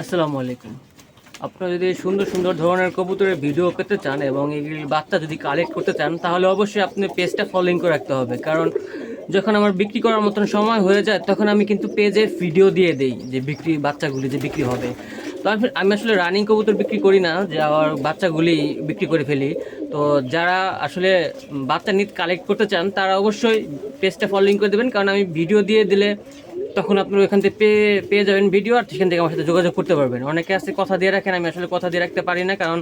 আসসালামু আলাইকুম। আপনারা যদি সুন্দর সুন্দর ধরনের কবুতরের ভিডিও পেতে চান এবং এগুলির বাচ্চা যদি কালেক্ট করতে চান, তাহলে অবশ্যই আপনি পেজটা ফলোইং করে রাখতে হবে। কারণ যখন আমার বিক্রি করার মতন সময় হয়ে যায়, তখন আমি কিন্তু পেজে ভিডিও দিয়ে দেই যে বিক্রি, বাচ্চাগুলি যে বিক্রি হবে। তো আমি আমি আসলে রানিং কবুতর বিক্রি করি না, যে আমার বাচ্চাগুলি বিক্রি করে ফেলি। তো যারা আসলে বাচ্চা নিত কালেক্ট করতে চান, তারা অবশ্যই পেজটা ফলোইং করে দেবেন। কারণ আমি ভিডিও দিয়ে দিলে তখন আপনার ওখান থেকে পেয়ে পেয়ে যাবেন ভিডিও আর সেখান থেকে আমার সাথে যোগাযোগ করতে পারবেন। অনেকে আছে কথা দিয়ে রাখেন, আমি আসলে কথা দিয়ে রাখতে পারি না, কারণ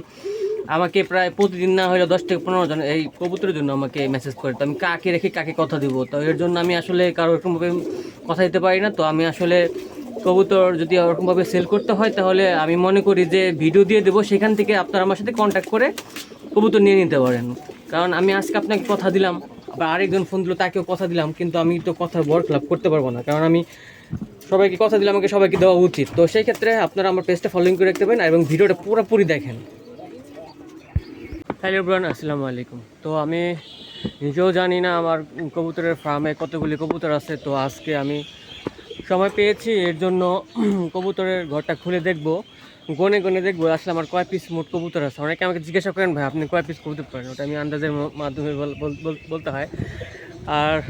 আমাকে প্রায় প্রতিদিন না হলে দশ থেকে পনেরো জন এই কবুতরের জন্য আমাকে মেসেজ করে। তো আমি কাকে রেখে কাকে কথা দিব? তো এর জন্য আমি আসলে কারও এরকমভাবে কথা দিতে পারি না। তো আমি আসলে কবুতর যদি ওরকমভাবে সেল করতে হয়, তাহলে আমি মনে করি যে ভিডিও দিয়ে দেবো, সেখান থেকে আপনারা আমার সাথে কন্ট্যাক্ট করে কবুতর নিয়ে নিতে পারেন। কারণ আমি আজকে আপনাকে কথা দিলাম। আবার আরেকজন ফোন দিল, তাকেও কথা দিলাম, কিন্তু আমি তো কথার বর ক্লাব করতে পারব না, কারণ আমি সবাইকে কথা দিলে আমাকে সবাইকে দেওয়া উচিত। তো সেই ক্ষেত্রে আপনারা আমার পেজটা ফলোইং করে রাখতে পারেন এবং ভিডিওটা পুরোপুরি দেখেন। হ্যালো ব্রান আসসালামু আলাইকুম। তো আমি নিজেও জানি না আমার কবুতরের ফার্মে কতগুলি কবুতর আছে, তো আজকে আমি সময় পেয়েছি, এর জন্য কবুতরের ঘরটা খুলে দেখব। গনে গনে দেখব, আসলে আমার কয় পিস মোট কবুতর আছে? অনেকে আমাকে জিজ্ঞাসা করেন, ভাই, আপনি কয় পিস কবুতর পারেন ওটা আমি আন্দাজের মাধ্যমে বল- বল- বল- বলতে হয়। আর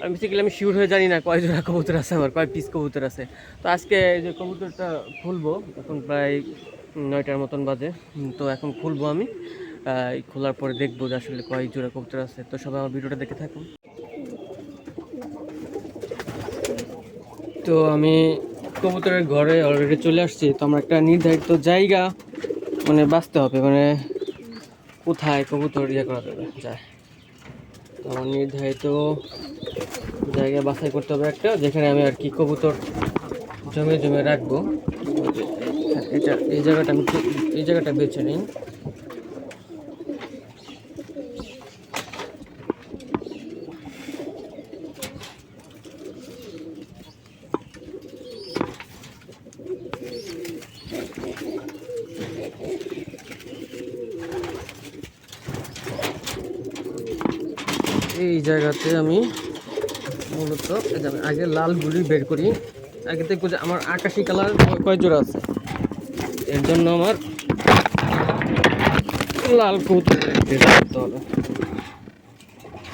আমি বেসিক্যালি আমি শিওর হয়ে জানি না কয় জোড়া কবুতর আছে, আমার কয় পিস কবুতর আছে। তো আজকে এই যে কবুতরটা খুলবো, এখন প্রায় নয়টার মতন বাজে। তো এখন খুলবো আমি। খোলার পরে দেখব যে আসলে কয় জোড়া কবুতর আছে। তো সবাই আমার ভিডিওটা দেখে থাকুন। তো আমি কবুতরের ঘরে অলরেডি চলে আসছি, তো আমার একটা নির্ধারিত জায়গা মানে বাঁচতে হবে মানে কোথায় কবুতর ইয়ে করা যাবে? যায়। তো আমার নির্ধারিত জায়গা বাছাই করতে হবে একটা, যেখানে আমি আর কি কবুতর জমে জমে রাখব। এটা এই জায়গাটা আমি এই জায়গাটা বেছে নিই। এই জায়গাতে আমি মূলত আগে লাল গুলি বের করি। আগে দেখব যে আমার আকাশি কালার কয় জোড়া আছে। এর জন্য আমার লাল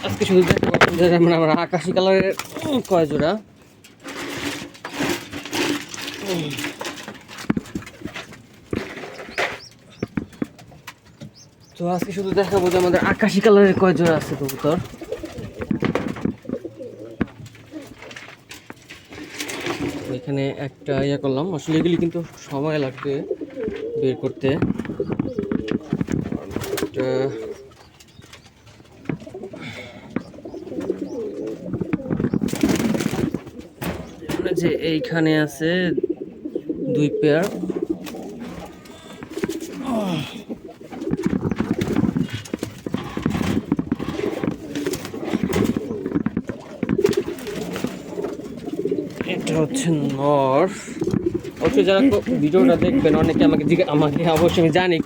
আজকে শুধু পাচ্ছেন আমার আকাশি কালারের কয় জোড়া। তো আজকে শুধু দেখাবো যে আমাদের আকাশি কালারের কয় জোড়া আছে কবুতর। এখানে একটা ইয়ে করলাম। আসলে এগুলি কিন্তু সময় লাগবে বের করতে। যে এইখানে আছে দুই পেয়ার এটা হচ্ছে নর অবশ্যই যারা ক- ভিডিওটা দেখবেন, অনেকে আমাকে আমাকে অবশ্যই আমি জানি।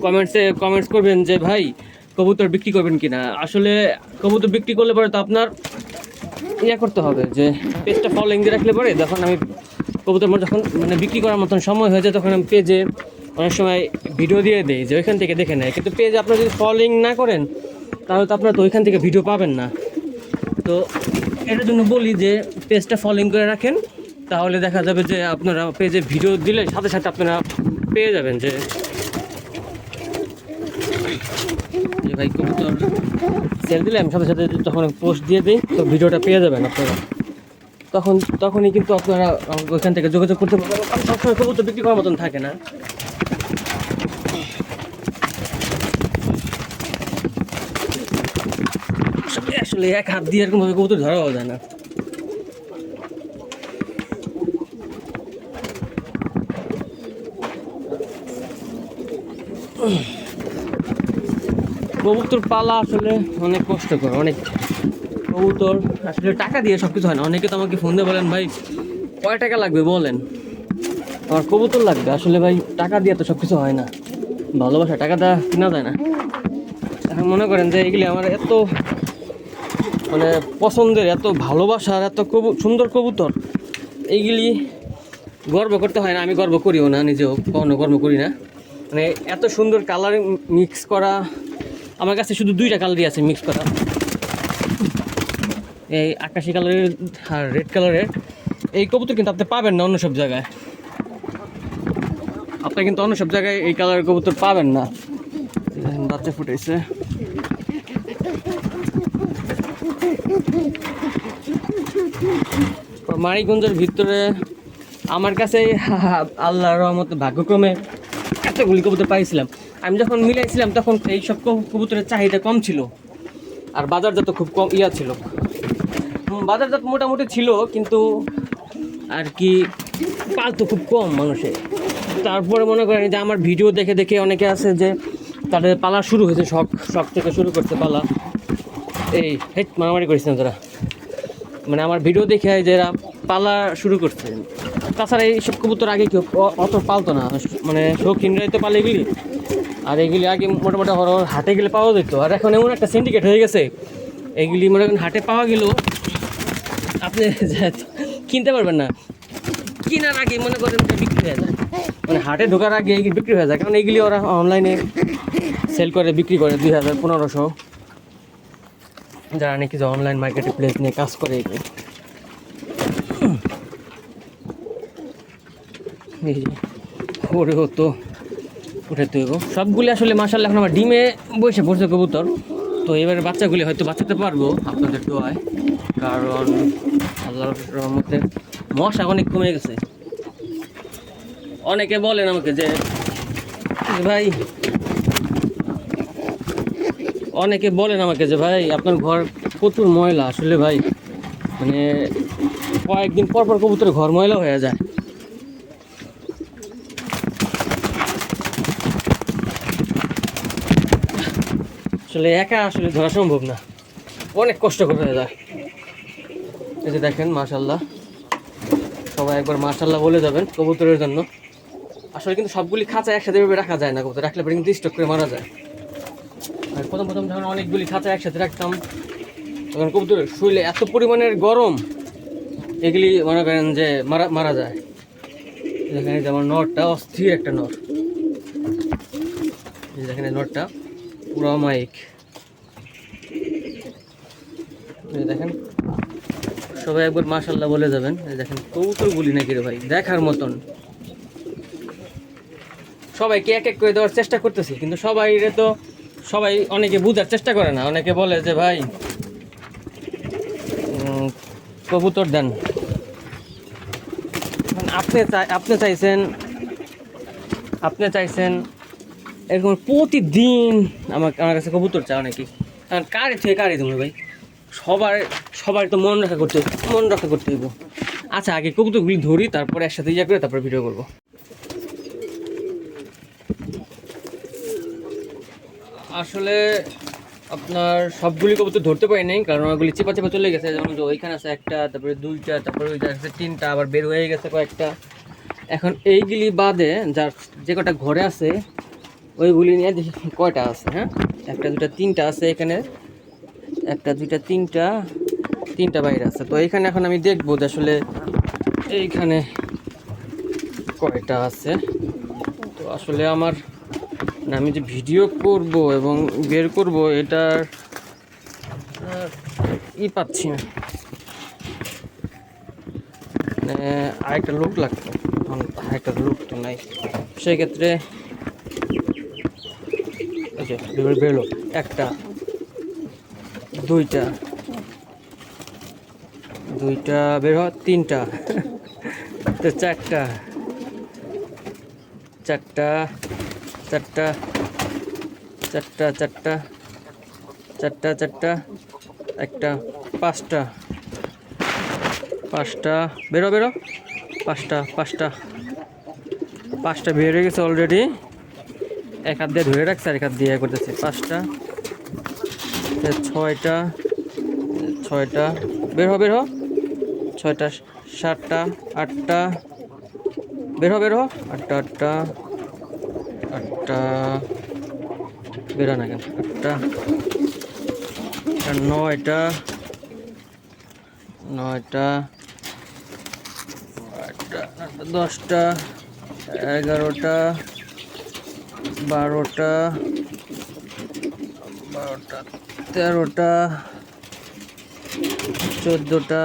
কমেন্টসে কমেন্টস করবেন যে, ভাই, কবুতর বিক্রি করবেন কিনা? আসলে কবুতর বিক্রি করলে পরে তো আপনার ইয়ে করতে হবে যে পেজটা ফলোইং দিয়ে রাখলে পরে যখন আমি কবুতর যখন মানে বিক্রি করার মতন সময় হয়ে যায়, তখন আমি পেজে অনেক সময় ভিডিও দিয়ে দিই যে, ওইখান থেকে দেখে নেয়। কিন্তু পেজে আপনারা যদি ফলোইং না করেন, তাহলে তো আপনারা তো ওইখান থেকে ভিডিও পাবেন না। তো এটার জন্য বলি যে পেজটা ফলোইং করে রাখেন, তাহলে দেখা যাবে যে আপনারা পেজে ভিডিও দিলে সাথে সাথে আপনারা পেয়ে যাবেন যে ভাই কবুতর সেল দিলে আমি সাথে সাথে তখন পোস্ট দিয়ে দিই, তো ভিডিওটা পেয়ে যাবেন আপনারা। তখন, তখনই কিন্তু আপনারা ওইখান থেকে যোগাযোগ করতে পারবেন। সবসময় কবুতর বিক্রি করার মতন থাকে না। এক হাত দিয়ে এরকম ভাবে কবুতর ধরাও যায় না। কবুতর পালা আসলে অনেক কষ্টকর, অনেক কবুতর আসলে টাকা দিয়ে সব কিছু হয় না। অনেকে তো আমাকে ফোন দিয়ে বলেন, ভাই, কয় টাকা লাগবে বলেন? আমার কবুতর লাগবে। আসলে ভাই, টাকা দিয়ে তো সব কিছু হয় না। ভালোবাসা, টাকা দেওয়া কিনা যায় না। এখন মনে করেন যে এগুলি আমার এত মানে পছন্দের, এত ভালোবাসার, এত কবু, সুন্দর কবুতর, এইগুলি গর্ব করতে হয় না, আমি গর্ব করিও না, নিজেও কখনো গর্ব করি না। মানে এত সুন্দর কালার মিক্স করা, আমার কাছে শুধু দুইটা কালারই আছে মিক্স করা। এই আকাশি কালারের আর রেড কালারের এই কবুতর কিন্তু আপনি পাবেন না অন্য সব জায়গায়। আপনি কিন্তু অন্য সব জায়গায় এই কালারের কবুতর পাবেন না। বাচ্চা ফুটেছে মানিকগঞ্জের ভিতরে আমার কাছে আল্লাহ রহমতে ভাগ্যক্রমে এতগুলি কবুতর পাইছিলাম। আমি যখন মিলাইছিলাম তখন এই সব কবুতরের চাহিদা কম ছিল আর বাজারজাত খুব কম ইয়া ছিল। বাজারজাত মোটামুটি ছিল কিন্তু আর কি পালতো খুব কম মানুষে তারপরে মনে করেন যে আমার ভিডিও দেখে দেখে অনেকে আছে যে তাদের পালা শুরু হয়েছে শখ শখ থেকে শুরু করছে পালা। এই হেট মারামারি করেছিলেন তারা। মানে আমার ভিডিও দেখে যে এরা পালা শুরু করছে। তাছাড়া এইসব কবুতর আগে কেউ অত পালতো না। মানে শৌখিনরাই তো পালে এগুলি। আর এগুলি আগে মোটামুটি হর হাটে গেলে পাওয়া যেত। আর এখন এমন একটা সিন্ডিকেট হয়ে গেছে। এগুলি মনে করেন হাটে পাওয়া গেল আপনি কিনতে পারবেন না। কেনার আগে মনে করেন বিক্রি হয়ে যায়। মানে হাটে ঢোকার আগে বিক্রি হয়ে যায়। কারণ এগুলি ওরা অনলাইনে সেল করে, বিক্রি করে দুই হাজার পনেরোশো। যারা নাকি যে অনলাইন মার্কেটে প্লেস নিয়ে কাজ করে ওরে হতো উঠে তৈব সবগুলি আসলে মাসাল্লাহ এখন আমার ডিমে বসে পড়ছে কবুতর। তো এবারে বাচ্চাগুলি হয়তো বাঁচাতে পারব আপনাদের দোয়ায়, কারণ আল্লাহর রহমতে মশা অনেক কমে গেছে। অনেকে বলেন আমাকে যে ভাই অনেকে বলেন আমাকে যে, ভাই, আপনার ঘর প্রচুর ময়লা। আসলে ভাই মানে কয়েকদিন পর পর কবুতরের ঘর ময়লা হয়ে যায়। আসলে একা আসলে ধরা সম্ভব না। অনেক কষ্ট করে হয়ে যায়। এই যে দেখেন মাশাল্লাহ সবাই একবার মাশাল্লাহ বলে যাবেন কবুতরের জন্য। আসলে কিন্তু সবগুলি খাঁচা একসাথে রাখা যায় না কবুতর। রাখলে পরে কিন্তু স্টক করে মারা যায়। প্রথম প্রথম যখন অনেকগুলি খাঁচা একসাথে রাখতাম, তখন কবুতরের শরীরে এত পরিমাণের গরম, এগুলি মনে করেন যে মারা মারা যায়। দেখেন যেমন নটটা অস্থির একটা নট এই দেখেন নটটা পুরো মাইক। দেখেন, সবাই একবার মাশাল্লাহ বলে যাবেন। দেখেন কবুতর গুলি নাকি রে ভাই, দেখার মতন। সবাইকে এক এক করে দেওয়ার চেষ্টা করতেছি, কিন্তু সবাই তো সবাই অনেকে বুঝার চেষ্টা করে না, অনেকে বলে যে, ভাই কবুতর দেন। আপনি আপনি চাইছেন আপনি চাইছেন এরকম প্রতিদিন আমার আমার কাছে কবুতর চাও নাকি? কারণ কারে থেকে কারে তুমি ভাই? সবার সবার তো মন রক্ষা করতে, মন রক্ষা করতে হইব। আচ্ছা আগে কবুতরগুলি ধরি, তারপরে একসাথে ইয়া করে তারপরে ভিডিও করব। আসলে আপনার সবগুলি কবুতর ধরতে পারি নাই, কারণ ওগুলি চেপা চেপা চলে গেছে। যেমন ওইখানে আছে একটা, তারপরে দুইটা, তারপরে ওই আছে তিনটা, আবার বের হয়ে গেছে কয়েকটা। এখন এইগুলি বাদে যার যে কটা ঘরে আছে, ওইগুলি নিয়ে দেখি কয়টা আছে হ্যাঁ? একটা, দুটা, তিনটা আছে এখানে। একটা, দুইটা, তিনটা তিনটা বাইরে আছে। তো এইখানে এখন আমি দেখব যে আসলে এইখানে কয়টা আছে। তো আসলে আমার না, আমি যে ভিডিও করব এবং বের করব, এটার ই পাচ্ছি না। মানে আরেকটা লোক লাগতো। এখন আরেকটা লুক তো নাই। সেক্ষেত্রে বের- একটা, দুইটা দুইটা, বের হয় তিনটা, তো চারটা চারটা চারটা চারটা চারটা চারটা চারটা, একটা, পাঁচটা পাঁচটা, বেরো বেরো, পাঁচটা পাঁচটা পাঁচটা বের হয়ে গেছে অলরেডি এক হাত দিয়ে ধরে রাখছে আর এক হাত দিয়ে ইয়ে করতেছে। পাঁচটা ছয়টা ছয়টা, বের হ বের হ। ছয়টা, সাতটা, আটটা, বের হ বের হ। আটটা আটটা আটটা বেরো না কেন? আটটা নয়টা নয়টা আটটা দশটা, এগারোটা, বারোটা বারোটা, তেরোটা, চোদ্দোটা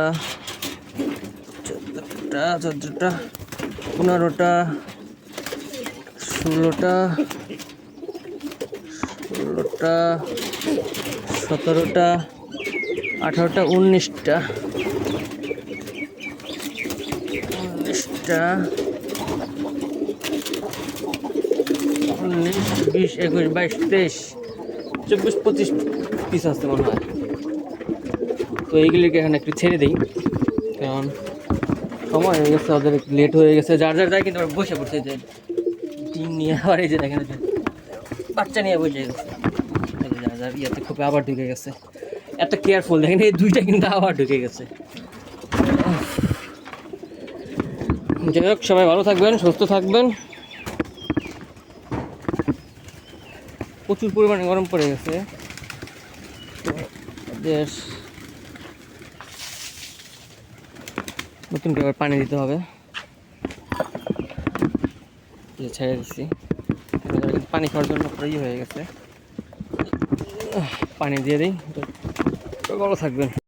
চোদ্দোটা চোদ্দোটা, পনেরোটা ষোলোটা ষোলোটা, সতেরোটা, আঠারোটা, উনিশটা। উনিশটা, উনিশ, বিশ, একুশ, বাইশ, তেইশ, চব্বিশ, পঁচিশ পিস আসতে মনে হয়। তো এইগুলিকে এখানে একটু ছেড়ে দিই, কারণ সময় হয়ে গেছে, ওদের লেট হয়ে গেছে। যার যার যায় কিন্তু বসে পড়ছে যে ডিম নিয়ে আবার এই যে দেখেন বাচ্চা নিয়ে বসে গেছে। ইয়েতে খুব আবার ঢুকে গেছে। এত কেয়ারফুল দেখেন এই দুইটা কিন্তু আবার ঢুকে গেছে। যাই হোক, সবাই ভালো থাকবেন, সুস্থ থাকবেন। প্রচুর পরিমাণে গরম পড়ে গেছে। এদের নতুন করে পানি দিতে হবে এই যে ছেড়ে দিচ্ছি পানি খাওয়ার জন্য ইয়ে হয়ে গেছে। পানি দিয়ে দিই। ভালো থাকবেন।